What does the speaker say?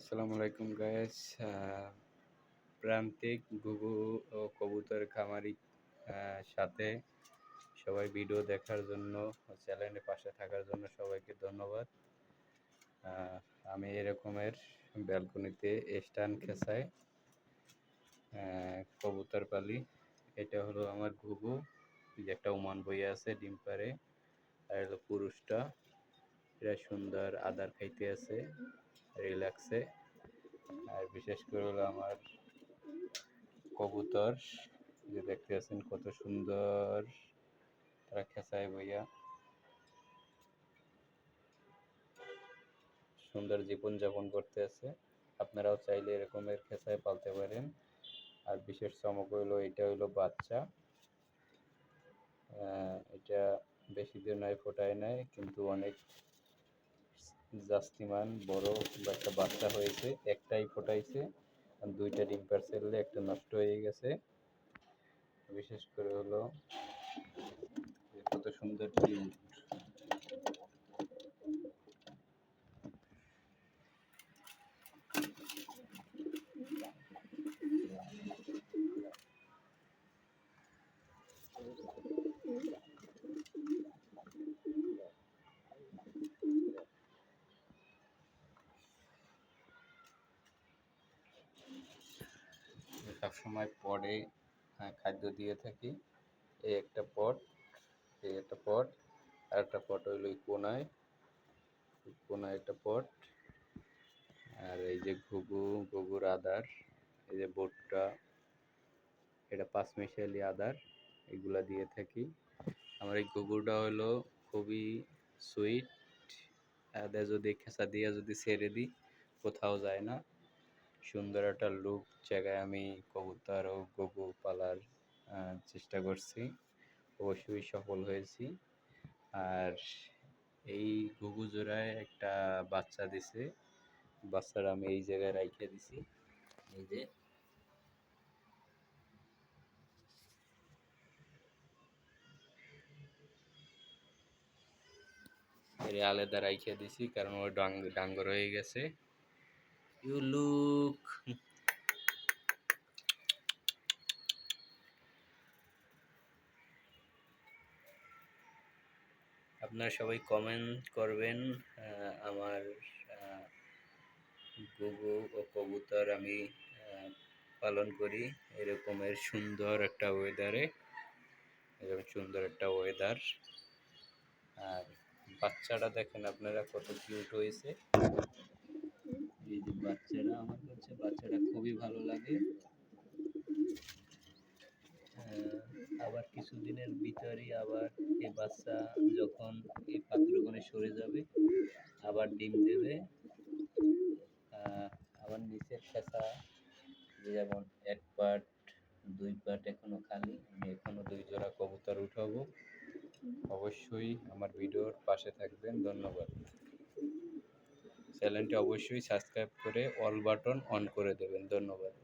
আসসালামু আলাইকুম গায়েস প্রান্তিক গুগু ও কবুতর খামারি সাথে সবাই ভিডিও দেখার জন্য চ্যানেলের পাশে থাকার জন্য সবাইকে ধন্যবাদ। আমি এরকমের ব্যালকনিতে স্ট্যান্ড খেসাই কবুতর পালি। এটা হলো আমার ঘুঘু যে একটা উমান বই আছে ডিম পারে আর হলো পুরুষটা এরা সুন্দর আদার খাইতে আছে। রিল্যাক্সে। আর বিশেষ করে হলো আমার কবুতর যে দেখতে আছেন কত সুন্দর। তারা খেসায় বইয়া সুন্দর জীবন যাপন করতে আছে। আপনারাও চাইলে এরকমের খেসায় পালতে পারেন। আর বিশেষ চমক হইল এটা হইল বাচ্চা। এটা বেশি দিন নয়, ফোটায় নাই, কিন্তু অনেক জাস্তিমান বড় একটা বাচ্চা হয়েছে, একটাই ফোটাইছে, আর দুইটা ডিম পার্সেল, একটা নষ্ট হয়ে গেছে। বিশেষ করে হলো কত সুন্দর ডিম। সবসময় পটে খাদ্য দিয়ে থাকি। এই একটা পট, এই একটা পট, আর একটা পট হইল এই কোনায়। কোনায় একটা পট, আর এই যে ঘুঘু, ঘুঘুর আদার, এই যে বোটটা এটা পাঁচমিশালি আদার, এগুলা দিয়ে থাকি। আমার এই ঘুঘুটা হলো খুবই সুইট এদের যদি খেসা দিয়ে যদি ছেড়ে দিই, কোথাও যায় না। সুন্দর একটা লুক জায়গায় আমি কবুতর ও গগু পালার চেষ্টা করছি। অবশ্যই সফল হয়েছি। আর এই ঘুঘু জোড়ায় একটা বাচ্চা দিছে। বাচ্চাটা আমি এই জায়গায় রাইখে দিছি। এই যে। আলাদা রাইখে দিছি কারণ ও ডাঙ্গর হয়ে গেছে। ইউ লুক আপনারা সবাই কমেন্ট করবেন আমার ঘুঘু ও কবুতর আমি পালন করি এরকমের সুন্দর একটা ওয়েদারে এরকম সুন্দর একটা ওয়েদার আর বাচ্চাটা দেখেন আপনারা কত কিউট হয়েছে। বাচ্চারা, আমার কাছে বাচ্চারা খুবই ভালো লাগে। আবার কিছুদিনের ভিতরেই আবার এই বাচ্চা যখন এই পাত্রকণে সরে যাবে, আবার ডিম দেবে। আবার নিচের খেসা যেমন এক পাট, দুই পাট এখনও খালি, আমি এখনও দুই জোড়া কবুতর উঠাবো। অবশ্যই আমার ভিডিওর পাশে থাকবেন। ধন্যবাদ। চ্যানেলটি অবশ্যই সাবস্ক্রাইব করে অল বাটন অন করে দেবেন। ধন্যবাদ।